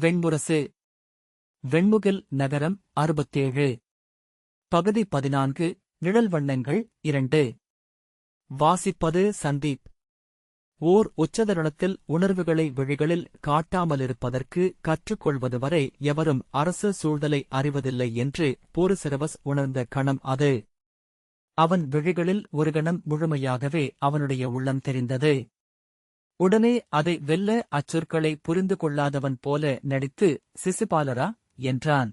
வெண்முரசு வெண்முகில் நகரம் அறுபத்தேழு. பகுதி பதினான்கு நிழல் வண்ணங்கள் இரண்டு. வாசிப்பது சந்தீப். ஓர் உச்சதருணத்தில் உணர்வுகளை விழிகளில் காட்டாமலிருப்பதற்கு கற்றுக்கொள்வது வரை எவரும் அரசு சூழ்தலை அறிவதில்லை என்று போரிசிரவஸ் உணர்ந்த கணம் அது. அவன் விழிகளில் ஒரு கணம் முழுமையாகவே அவனுடைய உள்ளம் தெரிந்தது. உடனே அதை வெல்ல அச்சொற்களை புரிந்து கொள்ளாதவன் போல நடித்து சிசுபாலரா? என்றான்.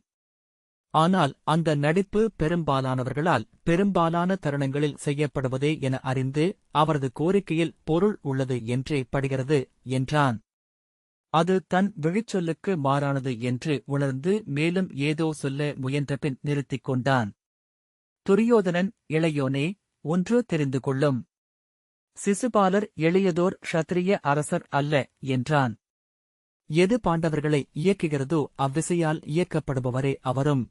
ஆனால் அந்த நடிப்பு பெரும்பாலானவர்களால் பெரும்பாலான தருணங்களில் செய்யப்படுவதே என அறிந்து அவரது கோரிக்கையில் பொருள் உள்ளது என்றே படுகிறது என்றான். அது தன் விழிச்சொல்லுக்கு மாறானது என்று உணர்ந்து மேலும் ஏதோ சொல்ல முயன்றபின் நிறுத்திக் கொண்டான். துரியோதனன் இளையோனே ஒன்று தெரிந்து கொள்ளும் சிசுபாலர் எளியதோர் க்ஷத்திரிய அரசர் அல்ல என்றான். எது பாண்டவர்களை இயக்குகிறதோ அவ்விசையால் இயக்கப்படுபவரே அவரும்.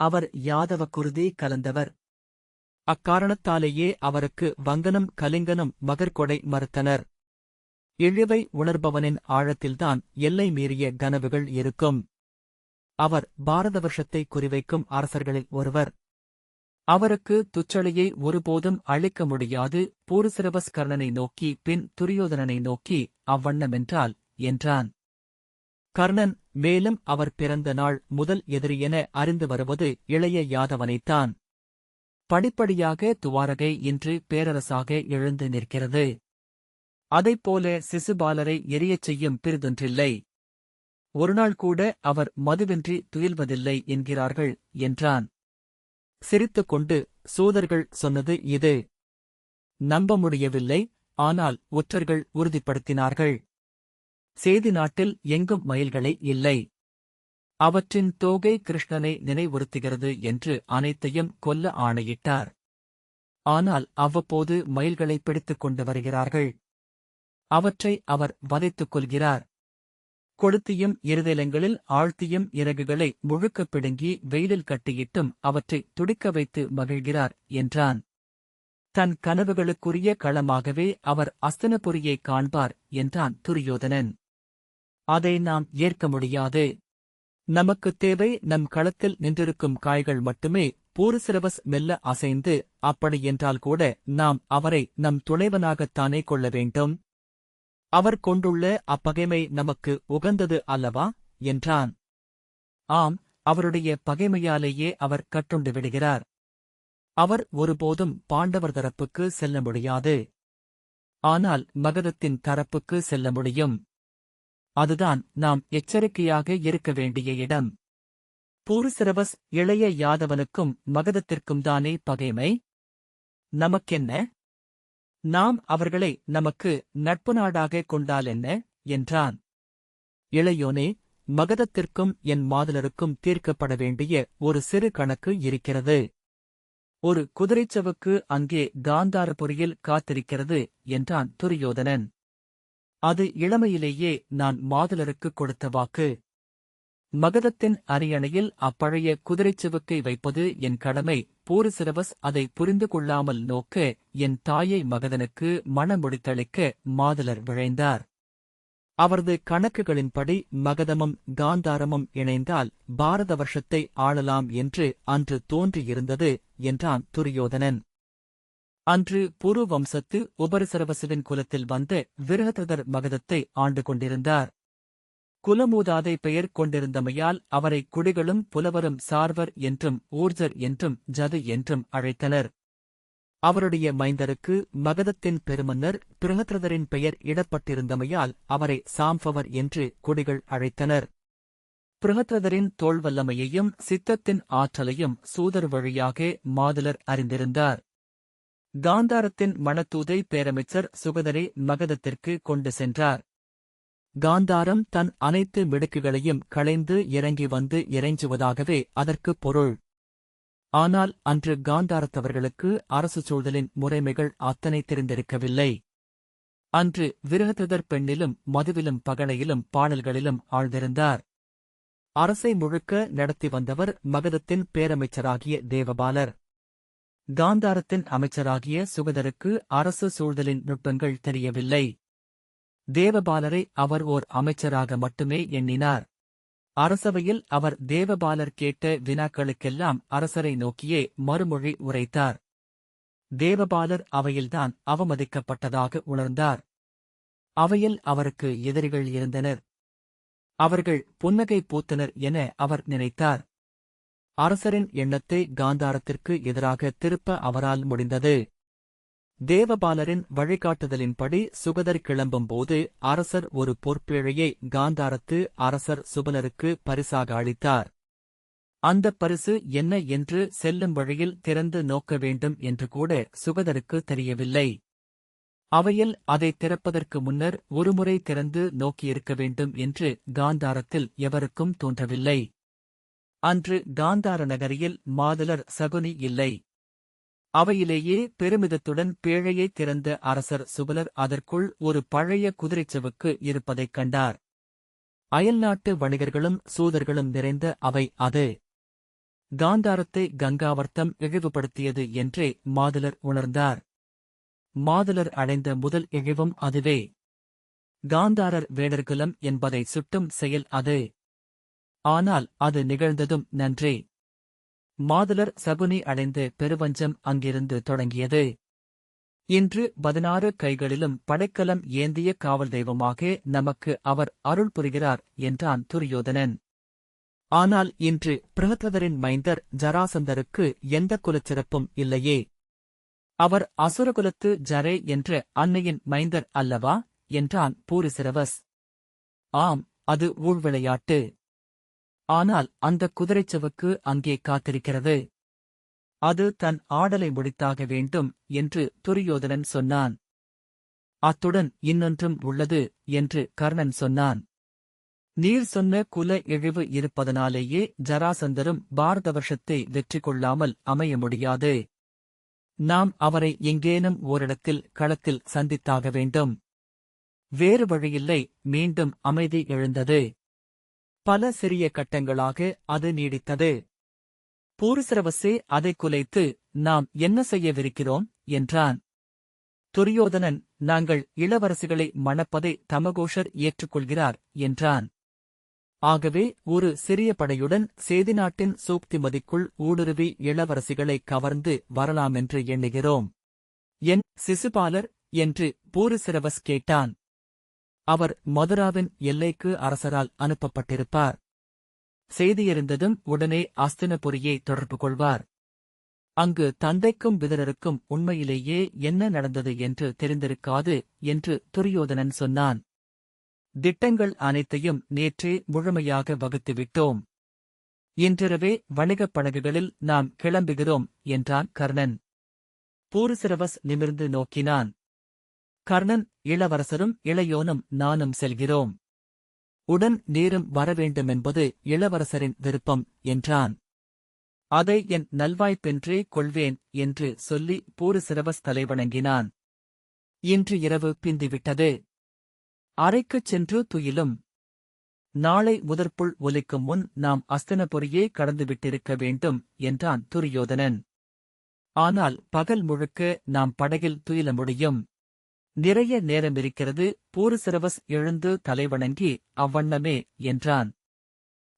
அவர் யாதவ குருதி கலந்தவர். அக்காரணத்தாலேயே அவருக்கு வங்கனும் கலிங்கனும் மகர்கொடை மறுத்தனர். இழிவை உணர்பவனின் ஆழத்தில்தான் எல்லை மீறிய கனவுகள் இருக்கும். அவர் பாரத வருஷத்தை குறிவைக்கும் அரசர்களில் ஒருவர். அவருக்கு துச்சளையை ஒருபோதும் அழிக்க முடியாது. பூருசிரவஸ் கர்ணனை நோக்கி பின் துரியோதனனை நோக்கி அவ்வண்ணமென்றால் என்றான். கர்ணன் மேலும் அவர் பிறந்த நாள் முதல் எதிரியென அறிந்து வருவது இளைய யாதவனைத்தான் படிப்படியாக துவாரகை இன்று பேரரசாக எழுந்து நிற்கிறது. அதைப்போல சிசுபாலரை எரியச் செய்யும் பிரிதொன்றில்லை ஒருநாள் கூட அவர் மதுவின்றி துயில்வதில்லை என்கிறார்கள் என்றான். சிரித்துக்கொண்டு சூதர்கள் சொன்னது இது. நம்ப முடியவில்லை ஆனால் ஒற்றர்கள் உறுதிப்படுத்தினார்கள். சேதி நாட்டில் எங்கும் மயில்களே இல்லை. அவற்றின் தோகை கிருஷ்ணனை நினைவுறுத்துகிறது என்று அனைத்தையும் கொல்ல ஆணையிட்டார். ஆனால் அவ்வப்போது மயில்களை பிடித்துக் கொண்டு வருகிறார்கள். அவற்றை அவர் வதைத்துக் கொள்கிறார். கொளுத்தியும் இருதலங்களில் ஆழ்த்தியும் இறகுகளை முழுக்கப் பிடுங்கி வெயிலில் கட்டியிட்டும் அவற்றை துடிக்க வைத்து மகிழ்கிறார் என்றான். தன் கனவுகளுக்குரிய களமாகவே அவர் அஸ்தனபுரியைக் காண்பார் என்றான் துரியோதனன். அதை நாம் ஏற்க முடியாது. நமக்குத் தேவை நம் களத்தில் நின்றிருக்கும் காய்கள் மட்டுமே பூருசிரவஸ் மெல்ல அசைந்து அப்படியென்றால் கூட நாம் அவரை நம் துணைவனாகத்தானே கொள்ள வேண்டும். அவர் கொண்டுள்ள அப்பகைமை நமக்கு உகந்தது அல்லவா? என்றான். ஆம் அவருடைய பகைமையாலேயே அவர் கட்டுண்டு விடுகிறார். அவர் ஒருபோதும் பாண்டவர் தரப்புக்கு செல்ல முடியாது. ஆனால் மகதத்தின் தரப்புக்கு செல்ல முடியும். அதுதான் நாம் எச்சரிக்கையாக இருக்க வேண்டிய இடம். பூருசிரவஸ் இளைய யாதவனுக்கும் மகதத்திற்கும் தானே பகைமை? நமக்கென்ன? நாம் அவர்களை நமக்கு நட்பு நாடாக கொண்டால் என்ன? என்றான். இளையோனே மகதத்திற்கும் என் மாதலருக்கும் தீர்க்கப்பட வேண்டிய ஒரு சிறு கணக்கு இருக்கிறது. ஒரு குதிரைச்சவுக்கு அங்கே காந்தாரபுரியில் காத்திருக்கிறது என்றான் துரியோதனன். அது இளமையிலேயே நான் மாதலருக்கு கொடுத்த வாக்கு. மகதத்தின் அரியணையில் அப்பழைய குதிரைச்சுவுக்கை வைப்பது என் கடமை. பூரிசிரவஸ் அதை புரிந்து கொள்ளாமல் நோக்க என் தாயை மகதனுக்கு மணமுடித்தளிக்க மாதலர் விழைந்தார். அவரது கணக்குகளின்படி மகதமும் காந்தாரமும் இணைந்தால் பாரத வருஷத்தை ஆளலாம் என்று அன்று தோன்றியிருந்தது என்றான் துரியோதனன். அன்று புரு வம்சத்து உபரிசரவசுவின் குலத்தில் வந்த விருகதர் மகதத்தை ஆண்டு கொண்டிருந்தார். குலமூதாதை பெயர் கொண்டிருந்தமையால் அவரை குடிகளும் புலவரும் சார்வர் என்றும் ஊர்ஜர் என்றும் ஜது என்றும் அழைத்தனர். அவருடைய மைந்தருக்கு மகதத்தின் பெருமன்னர் பிரகத்ரதரின் பெயர் இடப்பட்டிருந்தமையால் அவரை சாம்பவர் என்று குடிகள் அழைத்தனர். பிரகத்ரதரின் தோல்வல்லமையையும் சித்தத்தின் ஆற்றலையும் சூதர் வழியாக மாதுலர் அறிந்திருந்தார். காந்தாரத்தின் மணத்தூதை பேரமைச்சர் சுகதரை மகதத்திற்கு கொண்டு சென்றார். காந்தாரம் தன் அனைத்து மிடுக்குகளையும் களைந்து இறங்கி வந்து இறைஞ்சுவதாகவே அதற்குப் பொருள். ஆனால் அன்று காந்தாரத்தவர்களுக்கு அரசு சூழலின் முறைமைகள் அத்தனை தெரிந்திருக்கவில்லை. அன்று விரகதிருதர் பெண்ணிலும் மதுவிலும் பகலையிலும் பாடல்களிலும் ஆழ்ந்திருந்தார். அரசை முழுக்க நடத்தி வந்தவர் மகதத்தின் பேரமைச்சராகிய தேவபாலர். காந்தாரத்தின் அமைச்சராகிய சுகதருக்கு அரசு சூழ்தலின் நுட்பங்கள் தெரியவில்லை. தேவபாலரை அவர் ஓர் அமைச்சராக மட்டுமே எண்ணினார். அரசவையில் அவர் தேவபாலர் கேட்ட வினாக்களுக்கெல்லாம் அரசரை நோக்கியே மறுமொழி உரைத்தார். தேவபாலர் அவையில்தான் அவமதிக்கப்பட்டதாக உணர்ந்தார். அவையில் அவருக்கு எதிரிகள் இருந்தனர். அவர்கள் புன்னகை பூத்தனர் என அவர் நினைத்தார். அரசரின் எண்ணத்தை காந்தாரத்திற்கு எதிராக திருப்ப அவரால் முடிந்தது. தேவபாலரின் வழிகாட்டுதலின்படி சுகதர் கிளம்பும்போது அரசர் ஒரு பொற்பேழையை காந்தாரத்து அரசர் சுபலருக்கு பரிசாக அளித்தார். அந்தப் பரிசு என்ன என்று செல்லும் வழியில் திறந்து நோக்க வேண்டும் என்று கூட சுகதருக்கு தெரியவில்லை. அவையில் அதை திறப்பதற்கு முன்னர் ஒருமுறை திறந்து நோக்கியிருக்க வேண்டும் என்று காந்தாரத்தில் எவருக்கும் தோன்றவில்லை. அன்று காந்தார நகரியில் மாதலர் சகுனி இல்லை. அவையிலேயே பெருமிதத்துடன் பேழையை திறந்த அரசர் சுபலர் அதற்குள் ஒரு பழைய குதிரைச்சவுக்கு இருப்பதைக் கண்டார். அயல்நாட்டு வணிகர்களும் சூதர்களும் நிறைந்த அவை அது. காந்தாரத்தை கங்காவர்த்தம் இழிவுபடுத்தியது என்றே மாதுலர் உணர்ந்தார். மாதுலர் அடைந்த முதல் இழிவும் அதுவே. காந்தாரர் வேடர்குலம் என்பதை சுட்டும் செயல் அது. ஆனால் அது நிகழ்ந்ததும் நன்றே. மாதுலர் சகுனி அடைந்து பெருவஞ்சம் அங்கிருந்து தொடங்கியது. இன்று பதினாறு கைகளிலும் படைக்கலம் ஏந்திய காவல் தெய்வமாக நமக்கு அவர் அருள் புரிகிறார் என்றான் துரியோதனன். ஆனால் இன்று பிரகதரின் மைந்தர் ஜராசந்தருக்கு எந்த குலச்சிறப்பும் இல்லையே. அவர் அசுரகுலத்து ஜரே என்ற அன்னையின் மைந்தர் அல்லவா? என்றான் பூரிசிரவஸ் ஆம் அது ஊழ்விளையாட்டு. ஆனால் அந்த குதிரைச்சவுக்கு அங்கே காத்திருக்கிறது. அது தன் ஆடலை முடித்தாக வேண்டும் என்று துரியோதனன் சொன்னான். அத்துடன் இன்னொன்றும் உள்ளது என்று கர்ணன் சொன்னான். நீர் சொன்ன குல இழிவு இருப்பதனாலேயே ஜராசந்தரும் பாரத வருஷத்தை வெற்றி கொள்ளாமல் அமைய முடியாது. நாம் அவரை எங்கேனும் ஓரிடத்தில் களத்தில் சந்தித்தாக வேண்டும். வேறு வழியில்லை மீண்டும் அமைதி எழுந்தது. பல சிறிய கட்டங்களாக அது நீடித்தது. பூரிசரவசே அதை குலைத்து நாம் என்ன செய்யவிருக்கிறோம்? என்றான். துரியோதனன் நாங்கள் இளவரசிகளை மணப்பதை தமகோஷர் ஏற்றுக்கொள்கிறார் என்றான். ஆகவே ஒரு சிறிய படையுடன் சேதி நாட்டின் சூக்திமதிக்குள் ஊடுருவி இளவரசிகளை கவர்ந்து வரலாமென்று எண்ணுகிறோம். என் சிசுபாலர் என்று பூரிசிரவஸ் கேட்டான். அவர் மதுராவின் எல்லைக்கு அரசரால் அனுப்பப்பட்டிருப்பார். செய்தியறிந்ததும் உடனே அஸ்தினபுரியை தொடர்பு கொள்வார். அங்கு தந்தைக்கும் விதரருக்கும் உண்மையிலேயே என்ன நடந்தது என்று தெரிந்திருக்காது என்று துரியோதனன் சொன்னான். திட்டங்கள் அனைத்தையும் நேற்றே முழுமையாக வகுத்துவிட்டோம். இன்றிரவே வணிகப் படகுகளில் நாம் கிளம்புகிறோம் என்றான் கர்ணன். பூரிசிரவஸ் நிமிர்ந்து நோக்கினான். கர்ணன் இளவரசரும் இளையோனும் நானும் செல்கிறோம். உடன் நீரும் வரவேண்டுமென்பது இளவரசரின் விருப்பம் என்றான். அதை என் நல்வாய்ப்பென்றே கொள்வேன் என்று சொல்லி பூரிசிரவஸ் தலைவணங்கினான் இன்று இரவு பிந்திவிட்டது. அறைக்குச் சென்று துயிலும். நாளை முதற்புள் ஒலிக்கும் முன் நாம் அஸ்தனபுரியே கடந்துவிட்டிருக்க வேண்டும் என்றான் துரியோதனன். ஆனால் பகல் முழுக்க நாம் படகில் துயில முடியும். நிறைய நேரமிருக்கிறது பூரிசிரவஸ் எழுந்து தலைவணங்கி அவ்வண்ணமே என்றான்.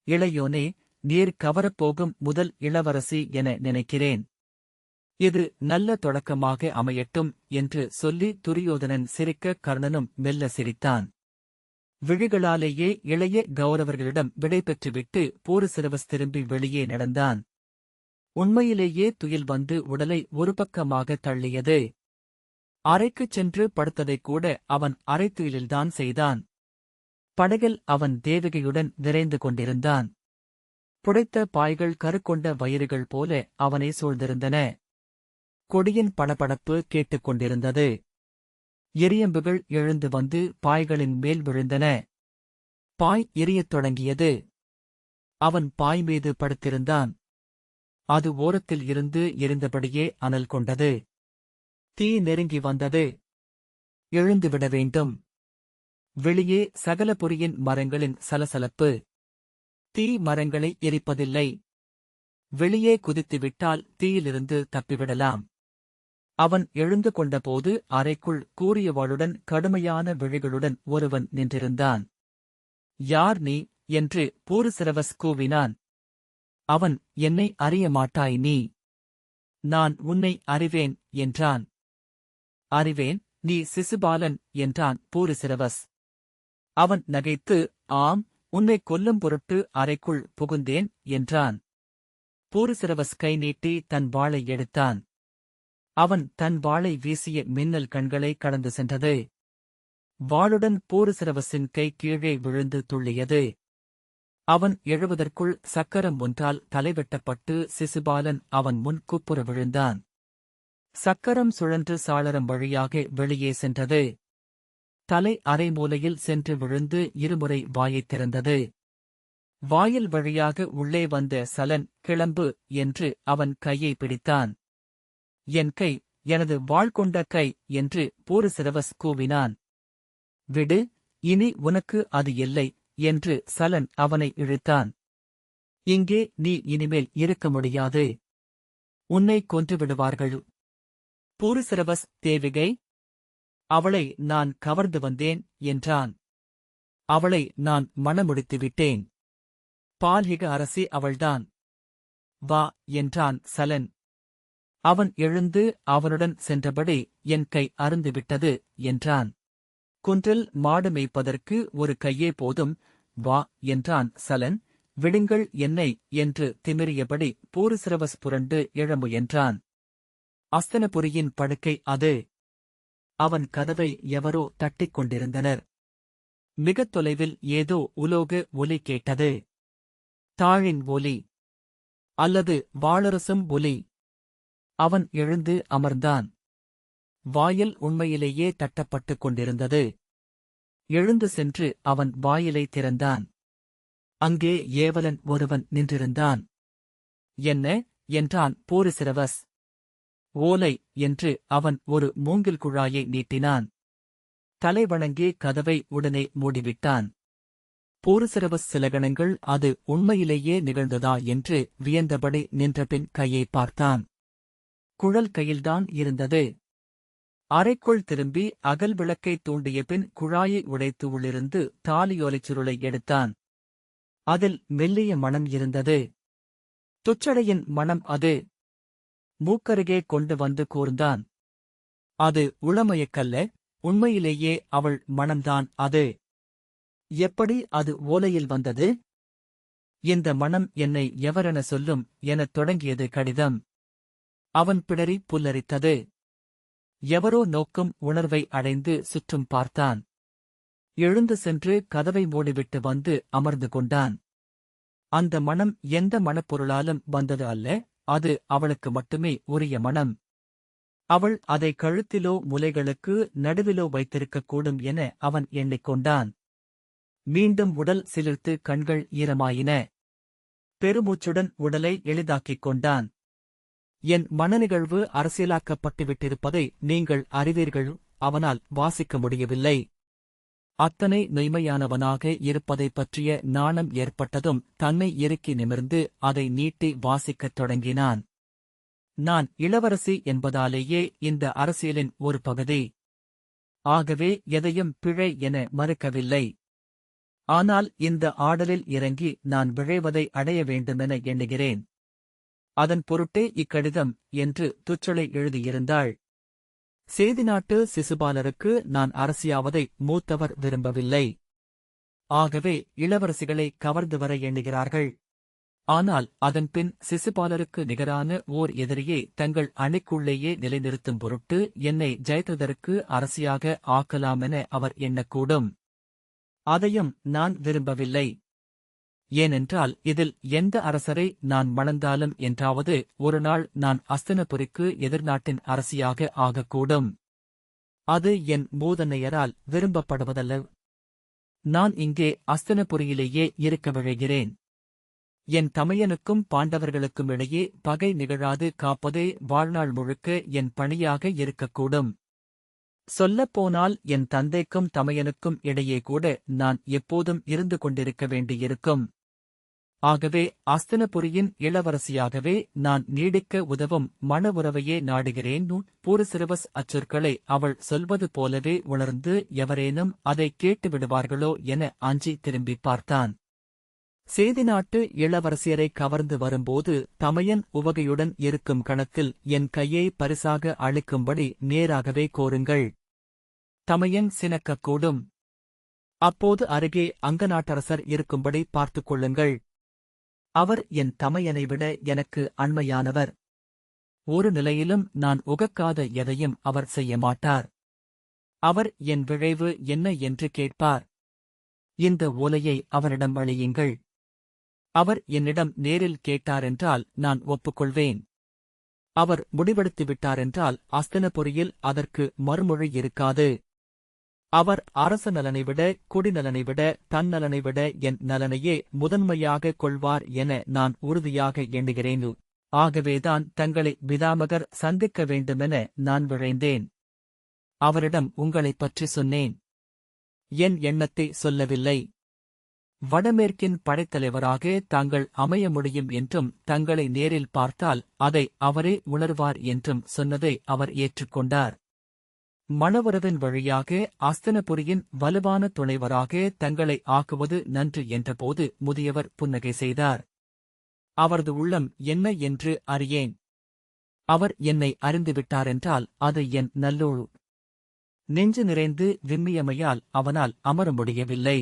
இளையோனே நீர் கவரப்போகும் முதல் இளவரசி என நினைக்கிறேன். இது நல்ல தொடக்கமாக அமையட்டும் என்று சொல்லி துரியோதனன் சிரிக்க கர்ணனும் மெல்ல சிரித்தான். விழிகளாலேயே இளைய கௌரவர்களிடம் விடை பெற்றுவிட்டு பூரிசிரவஸ் திரும்பி வெளியே நடந்தான். உண்மையிலேயே துயில் வந்து உடலை ஒரு பக்கமாக தள்ளியது. அறைக்குச் சென்று படுத்ததைக் கூட அவன் அரைத்துயிலில்தான் செய்தான். படகில் அவன் தேவகையுடன் விரைந்து கொண்டிருந்தான். புடைத்த பாய்கள் கருக்கொண்ட வயிறுகள் போல அவனை சூழ்ந்திருந்தன. கொடியின் படபடப்பு கேட்டுக்கொண்டிருந்தது எரியம்புகள் எழுந்து வந்து பாய்களின் மேல் விழுந்தன. பாய் எரியத் தொடங்கியது. அவன் பாய் மீது படுத்திருந்தான். அது ஓரத்தில் இருந்து எரிந்தபடியே அனல் கொண்டது. தீ நெருங்கி வந்தது. எழுந்துவிட வேண்டும். வெளியே சகல பொறியின் மரங்களின் சலசலப்பு. தீ மரங்களை எரிப்பதில்லை. வெளியே குதித்துவிட்டால் தீயிலிருந்து தப்பிவிடலாம். அவன் எழுந்து கொண்டபோது அறைக்குள் கூறியவாளுடன் கடுமையான விழிகளுடன் ஒருவன் நின்றிருந்தான். யார் நீ? என்று பூருசிரவஸ் கூவினான். அவன் என்னை அறிய மாட்டாய் நீ. நான் உன்னை அறிவேன் என்றான். அறிவேன் நீ சிசுபாலன் என்றான் பூருசிரவஸ். அவன் நகைத்து ஆம் உன்னை கொல்லும் பொருட்டு அறைக்குள் புகுந்தேன் என்றான். பூரிசிரவஸ் கை நீட்டி தன் வாளை எடுத்தான். அவன் தன் வாளை வீசிய மின்னல் கண்களை கடந்து சென்றது. வாளுடன் பூரிசிரவசின் கை கீழே விழுந்து துள்ளியது. அவன் எழுவதற்குள் சக்கரம் ஒன்றால் தலைவெட்டப்பட்டு சிசுபாலன் அவன் முன் குப்புற விழுந்தான். சக்கரம் சுழன்று சாளரம் வழியாக வெளியே சென்றது. தலை அரை மூலையில் சென்று விழுந்து இருமுறை வாயைத் திறந்தது. வாயில் வழியாக உள்ளே வந்த சலன் கிளம்பு என்று அவன் கையை பிடித்தான். என் கை எனது வாழ்கொண்ட கை என்று பூரசிரவஸ் கூவினான். விடு இனி உனக்கு அது இல்லை என்று சலன் அவனை இழுத்தான். இங்கே நீ இனிமேல் இருக்க முடியாது. உன்னை கொன்று விடுவார்கள். பூருசிரவஸ் தேவிகை அவளை நான் கவர்ந்து வந்தேன் என்றான். அவளை நான் மணமுடித்து விட்டேன் பால்ஹிக அரசி அவள்தான். வா என்றான் சலன். அவன் எழுந்து அவனுடன் சென்றபடி என் கை அருந்துவிட்டது என்றான். குன்றில் மாடு மேய்ப்பதற்கு ஒரு கையே போதும் வா என்றான் சலன். விடுங்கள் என்னை என்று திமிரியபடி பூரிசிரவஸ் புரண்டு எழ என்றான். அஸ்தனபுரியின் படுக்கை அது. அவன் கதவை எவரோ தட்டிக் கொண்டிருந்தனர். மிகத் தொலைவில் ஏதோ உலோக ஒலி கேட்டது. தாழின் ஒலி. அல்லது வாளரசும் ஒலி. அவன் எழுந்து அமர்ந்தான். வாயில் உண்மையிலேயே தட்டப்பட்டுக் கொண்டிருந்தது. எழுந்து சென்று அவன் வாயிலை திறந்தான். அங்கே ஏவலன் ஒருவன் நின்றிருந்தான். என்ன? என்றான் பூரிசிரவஸ் ஓலை என்று அவன் ஒரு மூங்கில் குழாயை நீட்டினான். தலை வணங்கி கதவை உடனே மூடிவிட்டான். பூருசிரவஸ் சில கணங்கள் அது உண்மையிலேயே நிகழ்ந்ததா என்று வியந்தபடி நின்றபின் கையை பார்த்தான். குழல் கையில்தான் இருந்தது. அறைக்குள் திரும்பி அகல் விளக்கை தூண்டிய பின் குழாயை உடைத்து உள்ளிருந்து தாலியோலைச் சுருளை எடுத்தான். அதில் மெல்லிய மணம் இருந்தது. துச்சடையின் மணம் அது. மூக்கருகே கொண்டு வந்து கூர்ந்தான். அது உளமயக்கல்ல உண்மையிலேயே அவள் மனம்தான் அது. எப்படி அது ஓலையில் வந்தது? இந்த மனம் என்னை எவரென சொல்லும் எனத் தொடங்கியது கடிதம். அவன் பிடரி புல்லரித்தது. எவரோ நோக்கும் உணர்வை அடைந்து சுற்றும் பார்த்தான். எழுந்து சென்று கதவை மூடிவிட்டு வந்து அமர்ந்து கொண்டான். அந்த மனம் எந்த மனப்பொருளாலும் வந்தது அல்ல அது அவளுக்கு மட்டுமே உரிய மனம். அவள் அதை கழுத்திலோ முலைகளுக்கு நடுவிலோ வைத்திருக்கக்கூடும் என அவன் எண்ணிக்கொண்டான். மீண்டும் உடல் சிலிர்த்து கண்கள் ஈரமாயின. பெருமூச்சுடன் உடலை எளிதாக்கிக் கொண்டான். என் மனநிகழ்வு அரசியலாக்கப்பட்டுவிட்டிருப்பதை நீங்கள் அறிவீர்கள் அவனால் வாசிக்க முடியவில்லை. அத்தனை நொய்மையானவனாக இருப்பதைப் பற்றிய நாணம் ஏற்பட்டதும் தன்னை இறுக்கி நிமிர்ந்து அதை நீட்டி வாசிக்கத் தொடங்கினான். நான் இளவரசி என்பதாலேயே இந்த அரசியலின் ஒரு பகுதி. ஆகவே எதையும் பிழை என மறுக்கவில்லை. ஆனால் இந்த ஆடலில் இறங்கி நான் விழைவதை அடைய வேண்டுமென எண்ணுகிறேன். அதன் பொருட்டே இக்கடிதம் என்று துச்சலை எழுதியிருந்தாள். சேதி நாட்டு சிசுபாலருக்கு நான் அரசியாவதை மூத்தவர் விரும்பவில்லை. ஆகவே இளவரசிகளை கவர்ந்து வர எண்ணுகிறார்கள். ஆனால் அதன்பின் சிசுபாலருக்கு நிகரான ஓர் எதிரியை தங்கள் அணிக்குள்ளேயே நிலைநிறுத்தும் பொருட்டு என்னை ஜெயத்ரதருக்கு அரசியாக ஆக்கலாமென அவர் எண்ணக்கூடும். அதையும் நான் விரும்பவில்லை. ஏனென்றால் இதில் எந்த அரசரை நான் மணந்தாலும் என்றாவது ஒருநாள் நான் அஸ்தனபுரிக்கு எதிர்நாட்டின் அரசியாக ஆகக்கூடும். அது என் மூதன்னையரால் விரும்பப்படுவதல்ல. நான் இங்கே அஸ்தனபுரியிலேயே இருக்க விழைகிறேன். என் தமையனுக்கும் பாண்டவர்களுக்கும் இடையே பகை நிகழாது காப்பதே வாழ்நாள் முழுக்க என் பணியாக இருக்கக்கூடும். சொல்லப்போனால் என் தந்தைக்கும் தமையனுக்கும் இடையே கூட நான் எப்போதும் இருந்து கொண்டிருக்க வேண்டியிருக்கும். ஆகவே அஸ்தினபுரியின் இளவரசியாகவே நான் நீடிக்க உதவும் மன உறவையே நாடுகிறேன். பூரசிரவஸ் அச்சொற்களை அவள் சொல்வது போலவே உணர்ந்து எவரேனும் அதை கேட்டுவிடுவார்களோ என அஞ்சி திரும்பி பார்த்தான். சேதி நாட்டு இளவரசியரை கவர்ந்து வரும்போது தமையன் உவகையுடன் இருக்கும் கணத்தில் என் கையை பரிசாக அளிக்கும்படி நேராகவே கோருங்கள். தமையன் சினக்கக்கூடும். அப்போது அருகே அங்கநாட்டரசர் இருக்கும்படி பார்த்துக் கொள்ளுங்கள். அவர் என் தமையனை விட எனக்கு அண்மையானவர். ஒரு நிலையிலும் நான் உகக்காத எதையும் அவர் செய்ய மாட்டார். அவர் என் விழைவு என்ன என்று கேட்பார். இந்த ஓலையை அவரிடம் அழியுங்கள். அவர் என்னிடம் நேரில் கேட்டாரென்றால் நான் ஒப்புக்கொள்வேன். அவர் முடிவெடுத்து விட்டாரென்றால் அஸ்தனபுரியில் அதற்கு மறுமொழி இருக்காது. அவர் அரச நலனை விட குடிநலனை விட தன்னலனை விட என் நலனையே முதன்மையாக கொள்வார் என நான் உறுதியாக எண்ணுகிறேன். ஆகவேதான் தங்களை பிதாமகர் சந்திக்க வேண்டுமென நான் விழைந்தேன். அவரிடம் உங்களைப் பற்றி சொன்னேன். என் எண்ணத்தை சொல்லவில்லை. வடமேற்கின் படைத்தலைவராக தாங்கள் அமைய முடியும் என்றும் தங்களை நேரில் பார்த்தால் அதை அவரே உணர்வார் என்றும் சொன்னதை அவர் ஏற்றுக்கொண்டார். மணவரவின் வழியாக அஸ்தனபுரியின் வலுவான துணைவராக தங்களை ஆக்குவது நன்று என்றபோது முதியவர் புன்னகை செய்தார். அவரது உள்ளம் என்ன என்று அறியேன். அவர் என்னை அறிந்துவிட்டாரென்றால் அது என் நல்லோழு நெஞ்சு நிறைந்து விம்மியமையால் அவனால் அமர முடியவில்லை.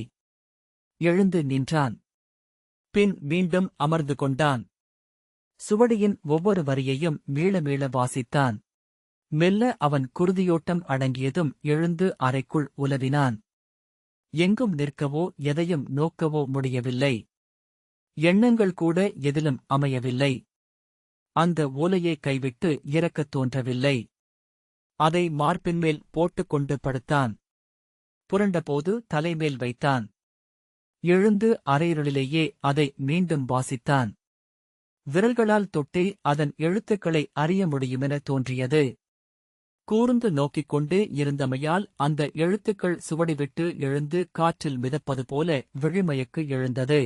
எழுந்து நின்றான். பின் மீண்டும் அமர்ந்து கொண்டான். சுவடியின் ஒவ்வொரு வரியையும் மீள மீள வாசித்தான். மெல்ல அவன் குருதியோட்டம் அடங்கியதும் எழுந்து அறைக்குள் உலவினான். எங்கும் நிற்கவோ எதையும் நோக்கவோ முடியவில்லை. எண்ணங்கள் கூட எதிலும் அமையவில்லை. அந்த ஓலையை கைவிட்டு இறக்கத் தோன்றவில்லை. அதை மார்பின்மேல் போட்டுக்கொண்டு படுத்தான். புரண்டபோது தலைமேல் வைத்தான். எழுந்து அரையிருளிலேயே அதை மீண்டும் வாசித்தான். விரல்களால் தொட்டி அதன் எழுத்துக்களை அறிய முடியுமென தோன்றியது. கூர்ந்து நோக்கிக் கொண்டு இருந்தமையால் அந்த எழுத்துக்கள் சுவடிவிட்டு எழுந்து காற்றில் மிதப்பது போல விழிமயக்கு எழுந்தது.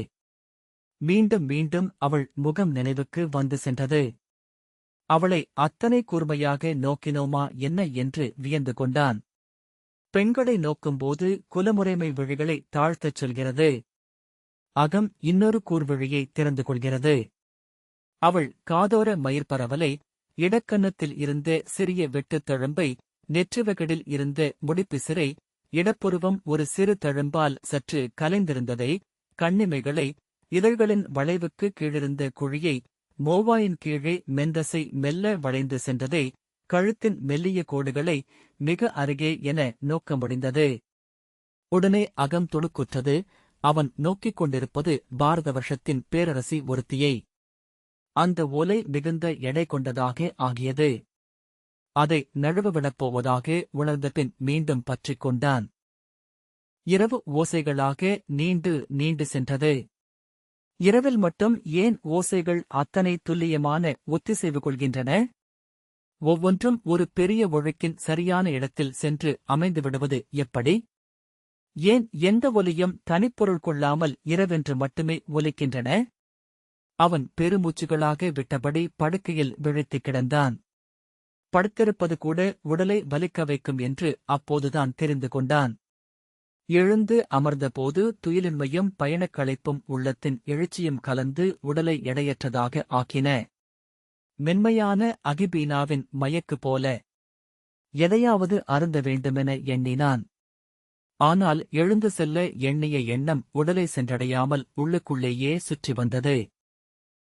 மீண்டும் மீண்டும் அவள் முகம் நினைவுக்கு வந்து சென்றது. அவளை அத்தனை கூர்மையாக நோக்கினோமா என்ன என்று வியந்து கொண்டான். பெண்களை நோக்கும்போது குலமுறைமை விழிகளை தாழ்த்தச் சொல்கிறது. அகம் இன்னொரு கூர்விழியை திறந்து கொள்கிறது. அவள் காதோர மயிர்பரவலை இடக்கன்னத்தில் இருந்த சிறிய வெட்டுத் தழம்பை நெற்றுவகடில் இருந்த முடிப்பிசிறை இடப்புருவம் ஒரு சிறு தழும்பால் சற்று கலைந்திருந்ததை கண்ணிமைகளை இதழ்களின் வளைவுக்கு கீழிருந்த குழியை மோவாயின் கீழே மெந்தசை மெல்ல வளைந்து சென்றதை கழுத்தின் மெல்லிய கோடுகளை மிக அருகே என நோக்க முடிந்தது. உடனே அகம் துணுக்குற்றது. அவன் நோக்கிக் கொண்டிருப்பது பாரத வருஷத்தின் பேரரசி ஒருத்தியை. அந்த ஒலை மிகுந்த எடை கொண்டதாக ஆகியது. அதை நழுவவிடப் போவதாக உணர்ந்தபின் மீண்டும் பற்றிக் கொண்டான். இரவு ஓசைகளாக நீண்டு நீண்டு சென்றது. இரவில் மட்டும் ஏன் ஓசைகள் அத்தனை துல்லியமான ஒத்திசைவு கொள்கின்றன? ஒவ்வொன்றும் ஒரு பெரிய ஒழுக்கின் சரியான இடத்தில் சென்று அமைந்து விடுவது எப்படி? ஏன் எந்த ஒலியும் தனிப்பொருள் கொள்ளாமல் இரவென்று மட்டுமே ஒலிக்கின்றன? அவன் பெருமூச்சுகளாக விட்டபடி படுக்கையில் விழித்துக் கிடந்தான். படுத்திருப்பது கூட உடலை வலிக்க வைக்கும் என்று அப்போதுதான் தெரிந்து கொண்டான். எழுந்து அமர்ந்தபோது துயிலின்மையும் பயணக்களைப்பும் உள்ளத்தின் எழுச்சியும் கலந்து உடலை எடையற்றதாக ஆக்கின. மென்மையான அகிபீனாவின் மயக்கு போல எதையாவது அருந்த வேண்டுமென எண்ணினான். ஆனால் எழுந்து செல்ல எண்ணிய எண்ணம் உடலை சென்றடையாமல் உள்ளுக்குள்ளேயே சுற்றி வந்தது.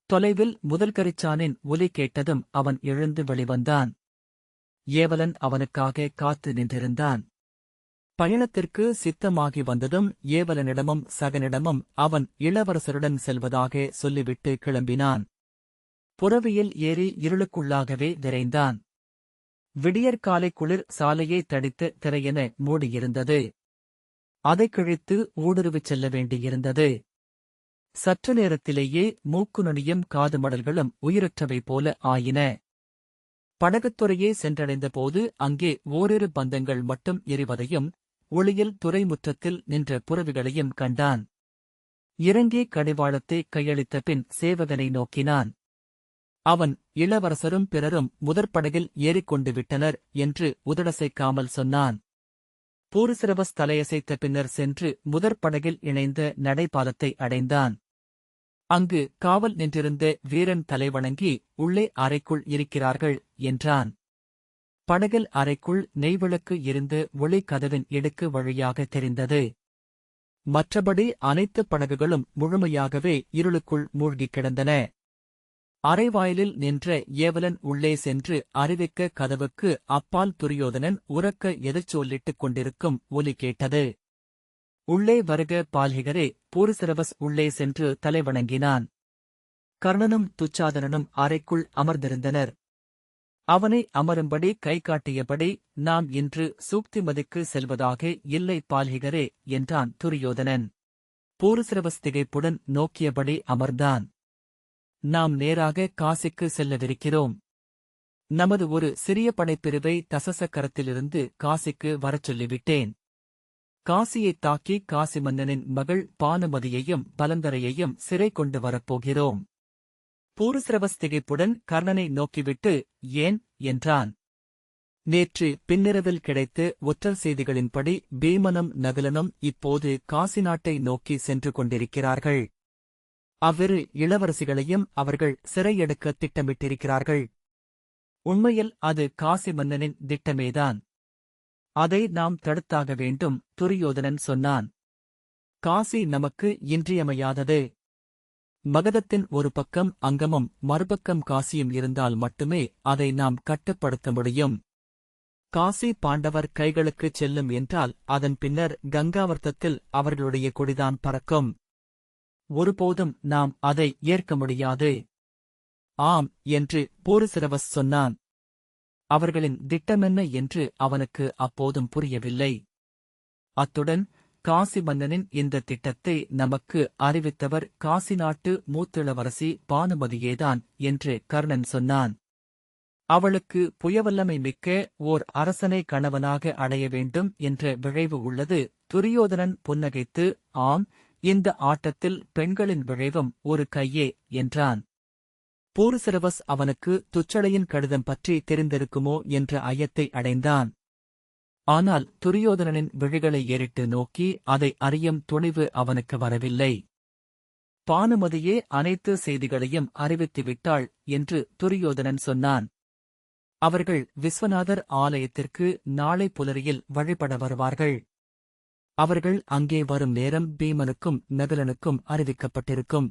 தொலைவில் முதல்கரிச்சானின் ஒலி கேட்டதும் அவன் எழுந்து வெளிவந்தான். ஏவலன் அவனுக்காக காத்து நின்றிருந்தான். பயணத்திற்கு சித்தமாகி வந்ததும் ஏவலனிடமும் சகனிடமும் அவன் இளவரசருடன் செல்வதாக சொல்லிவிட்டு கிளம்பினான். புறவியில் ஏறி இருளுக்குள்ளாகவே விரைந்தான். விடியற்காலை குளிர் சாலையை தடித்து திரையென மூடியிருந்தது. அதைக் கிழித்து ஊடுருவிச் செல்ல வேண்டியிருந்தது. சற்று நேரத்திலேயே மூக்கு நுனியும் காது மடல்களும் உயிரற்றவை போல ஆயின. படகுத்துறையே சென்றடைந்தபோது அங்கே ஓரிரு பந்தங்கள் மட்டும் எரிவதையும் ஒளியில் துறைமுற்றத்தில் நின்ற புறவிகளையும் கண்டான். இறங்கி கடிவாளத்தை கையளித்த பின் சேவகனை நோக்கினான். அவன் இளவரசரும் பிறரும் முதற்படகில் ஏறிக்கொண்டு விட்டனர் என்று உதடசைக்காமல் சொன்னான். பூரிசிரவஸ் தலையசைத்த பின்னர் சென்று முதற்படகில் இணைந்த நடைபாதத்தை அடைந்தான். அங்கு காவல் நின்றிருந்த வீரன் தலைவணங்கி உள்ளே அறைக்குள் இருக்கிறார்கள் என்றான். படகல் அறைக்குள் நெய்விளக்கு இருந்து ஒளி கதவின் இடுக்கு வழியாக தெரிந்தது. மற்றபடி அனைத்து படகுகளும் முழுமையாகவே இருளுக்குள் மூழ்கிக் கிடந்தன. அரைவாயிலில் நின்ற ஏவலன் உள்ளே சென்று அறிவிக்க கதவுக்கு அப்பால் துரியோதனன் உறக்க எதிர்ச்சொல்லிட்டுக் கொண்டிருக்கும் ஒலி கேட்டது. உள்ளே வருக பால்கிகரே பூரிசிரவஸ் உள்ளே சென்று தலைவணங்கினான் கர்ணனும் துச்சாதனனும் அறைக்குள் அமர்ந்திருந்தனர். அவனை அமரும்படி கை காட்டியபடி நாம் இன்று சூக்திமதிக்கு செல்வதாக இல்லை பால்கிகரே என்றான் துரியோதனன். பூரிசிரவஸ் திகைப்புடன் நோக்கியபடி அமர்ந்தான். நாம் நேராக காசிக்கு செல்லவிருக்கிறோம். நமது ஒரு சிறிய படைப்பிரிவை தசசக்கரத்திலிருந்து காசிக்கு வரச் சொல்லிவிட்டேன். காசியைத் தாக்கி காசி மன்னனின் மகள் பானுமதியையும் பலந்தரையையும் சிறை கொண்டு வரப்போகிறோம். பூருசிரவஸ் திகைப்புடன் கர்ணனை நோக்கிவிட்டு ஏன் என்றான். நேற்று பின்னிரவில் கிடைத்த ஒற்றர் செய்திகளின்படி பீமனும் நகுலனும் இப்போது காசி நாட்டை நோக்கி சென்று கொண்டிருக்கிறார்கள். அவ்விரு இளவரசிகளையும் அவர்கள் சிறையெடுக்க திட்டமிட்டிருக்கிறார்கள். உண்மையில் அது காசி மன்னனின் திட்டமேதான். அதை நாம் தடுத்தாக வேண்டும் துரியோதனன் சொன்னான். காசி நமக்கு இன்றியமையாதது. மகதத்தின் ஒரு பக்கம் அங்கமும் மறுபக்கம் காசியும் இருந்தால் மட்டுமே அதை நாம் கட்டுப்படுத்த முடியும். காசி பாண்டவர் கைகளுக்குச் செல்லும் என்றால் அதன் பின்னர் கங்காவர்த்தத்தில் அவர்களுடைய கொடிதான் பறக்கும். ஒருபோதும் நாம் அதை ஏற்க முடியாது. ஆம் என்று போருசிரவஸ் சொன்னான். அவர்களின் திட்டமென்ன என்று அவனுக்கு அப்போதும் புரியவில்லை. அத்துடன் காசி மன்னனின் இந்த திட்டத்தை நமக்கு அறிவித்தவர் காசி நாட்டு மூத்திளவரசி பானுமதியேதான் என்று கர்ணன் சொன்னான். அவளுக்கு புயவல்லமை மிக்க ஓர் அரசனை கணவனாக அடைய வேண்டும் என்ற விழைவு உள்ளது. துரியோதனன் புன்னகைத்து ஆம் இந்த ஆட்டத்தில் பெண்களின் விழைவும் ஒரு கையே என்றான். பூருசிரவஸ் அவனுக்கு துச்சளையின் கடிதம் பற்றி தெரிந்திருக்குமோ என்ற ஐயத்தை அடைந்தான். ஆனால் துரியோதனனின் விழிகளை ஏறிட்டு நோக்கி அதை அறியும் துணிவு அவனுக்கு வரவில்லை. பானுமதியே அனைத்து செய்திகளையும் அறிவித்துவிட்டாள் என்று துரியோதனன் சொன்னான். அவர்கள் விஸ்வநாதர் ஆலயத்திற்கு நாளை புலரியில் வழிபட வருவார்கள். அவர்கள் அங்கே வரும் நேரம் பீமனுக்கும் நகுலனுக்கும் அறிவிக்கப்பட்டிருக்கும்.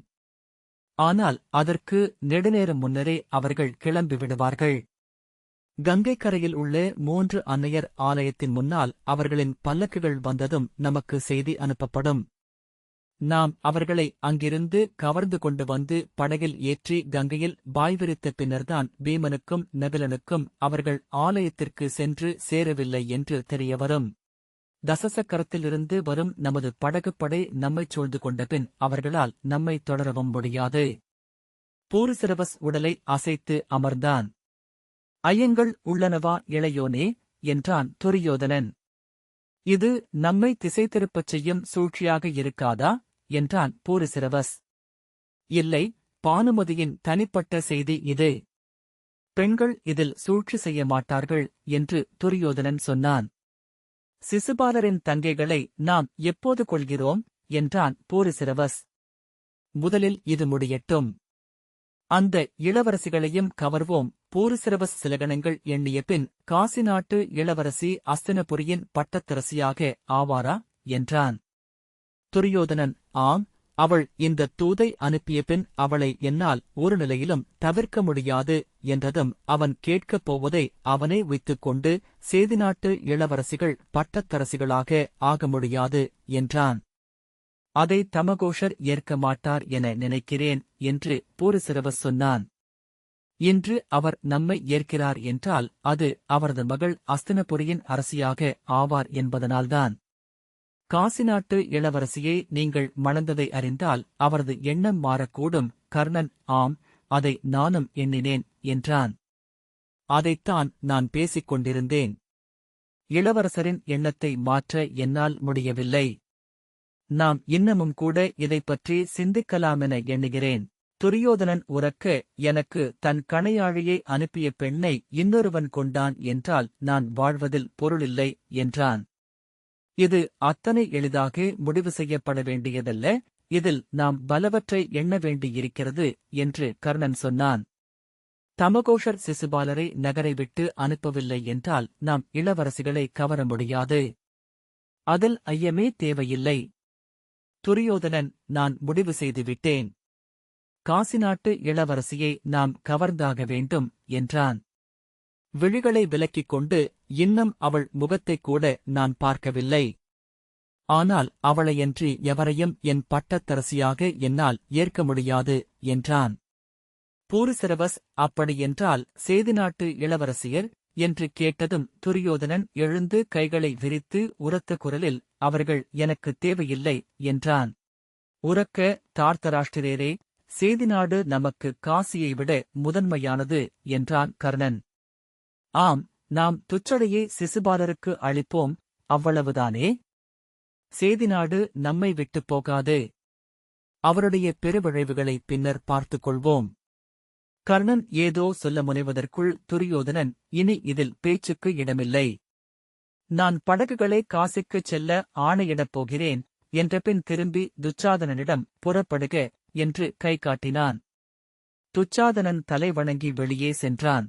ஆனால் அதற்கு நெடுநேரம் முன்னரே அவர்கள் கிளம்பிவிடுவார்கள் கங்கைக்கரையில் கங்கைக் கரையில் உள்ள மூன்று அன்னையர் ஆலயத்தின் முன்னால் அவர்களின் பல்லக்குகள் வந்ததும் நமக்கு செய்தி அனுப்பப்படும். நாம் அவர்களை அங்கிருந்து கவர்ந்து கொண்டு வந்து படகில் ஏற்றி கங்கையில் பாய்விரித்த பின்னர்தான் பீமனுக்கும் நபிலனுக்கும் அவர்கள் ஆலயத்திற்கு சென்று சேரவில்லை என்று தெரியவரும். தசசக்கரத்திலிருந்து வரும் நமது படகுப்படை நம்மைச் சூழ்ந்து கொண்டபின் அவர்களால் நம்மை தொடரவும் முடியாது. பூரிசிரவஸ் உடலை அசைத்து அமர்ந்தான். ஐயங்கள் உள்ளனவா இளையோனே? என்றான் துரியோதனன். இது நம்மை திசை திருப்பச் செய்யும் சூழ்ச்சியாக இருக்காதா? என்றான் பூரிசிரவஸ். இல்லை பானுமதியின் தனிப்பட்ட செய்தி இது. பெண்கள் இதில் சூழ்ச்சி செய்ய மாட்டார்கள் என்று துரியோதனன் சொன்னான். சிசுபாலரின் தங்கைகளை நாம் எப்போது கொள்கிறோம்? என்றான் பூரிசிரவஸ். முதலில் இது முடியட்டும். அந்த இளவரசிகளையும் கவர்வோம். பூரிசிரவஸ் சிலகணங்கள் எண்ணிய பின் காசி நாட்டு இளவரசி அஸ்தினபுரியின் பட்டத்திரசியாக ஆவாரா? என்றான். துரியோதனன் ஆம் அவள் இந்த தூதை அனுப்பிய பின் அவளை என்னால் ஒரு நிலையிலும் தவிர்க்க முடியாது என்றதும் அவன் கேட்கப் போவதை அவனே வைத்துக் கொண்டு சேதி நாட்டு இளவரசிகள் பட்டத்தரசிகளாக ஆக முடியாது என்றான். அதை தமகோஷர் ஏற்க மாட்டார் என நினைக்கிறேன் என்று பூரிசிரவஸ் சொன்னான். இன்று அவர் நம்மை ஏற்கிறார் என்றால் அது அவரது மகள் அஸ்தினபுரியின் அரசியாக ஆவார் என்பதனால்தான். காசி நாட்டு இளவரசியை நீங்கள் மணந்ததை அறிந்தால் அவரது எண்ணம் மாறக்கூடும். கர்ணன் ஆம் அதை நானும் எண்ணினேன் என்றான். அதைத்தான் நான் பேசிக் கொண்டிருந்தேன். இளவரசரின் எண்ணத்தை மாற்ற என்னால் முடியவில்லை. நாம் இன்னமும் கூட இதைப் பற்றி சிந்திக்கலாமென எண்ணுகிறேன். துரியோதனன் உறக்க எனக்கு தன் கணையாழியை அனுப்பிய பெண்ணை இன்னொருவன் கொண்டான் என்றால் நான் வாழ்வதில் பொருளில்லை என்றான். இது அத்தனை எளிதாக முடிவு செய்யப்பட வேண்டியதல்ல. இதில் நாம் பலவற்றை எண்ண வேண்டியிருக்கிறது என்று கர்ணன் சொன்னான். தமகோஷர் சிசுபாலரை நகரை விட்டு அனுப்பவில்லை என்றால் நாம் இளவரசிகளை கவர முடியாது. அதில் ஐயமே தேவையில்லை. துரியோதனன் நான் முடிவு செய்துவிட்டேன் காசி நாட்டு இளவரசியை நாம் கவர்ந்தாக வேண்டும் என்றான். விழிகளை விலக்கிக் கொண்டு இன்னும் அவள் முகத்தைக் கூட நான் பார்க்கவில்லை. ஆனால் அவளையன்றி எவரையும் என் பட்டத்தரசியாக என்னால் ஏற்க முடியாது என்றான். பூரிசிரவஸ் அப்படியென்றால் சேது நாட்டு இளவரசியர்? என்று கேட்டதும் துரியோதனன் எழுந்து கைகளை விரித்து உரத்த குரலில் அவர்கள் எனக்கு தேவையில்லை என்றான். உரக்க தார்த்தராஷ்டிரேரே சேதிநாடு நமக்கு காசியை விட முதன்மையானது என்றான் கர்ணன். ஆம் நாம் துச்சடையை சிசுபாலருக்கு அளிப்போம் அவ்வளவுதானே? சேதிநாடு நம்மை விட்டுப் போகாது. அவருடைய பெருவிழைவுகளை பின்னர் பார்த்துக் கொள்வோம். கர்ணன் ஏதோ சொல்ல முனைவதற்குள் துரியோதனன் இனி இதில் பேச்சுக்கு இடமில்லை. நான் படகுகளை காசிக்குச் செல்ல ஆணையிடப் போகிறேன் என்றபின் திரும்பி துச்சாதனனிடம் புறப்படுக என்று கை காட்டினான். துச்சாதனன் தலை வணங்கி வெளியே சென்றான்.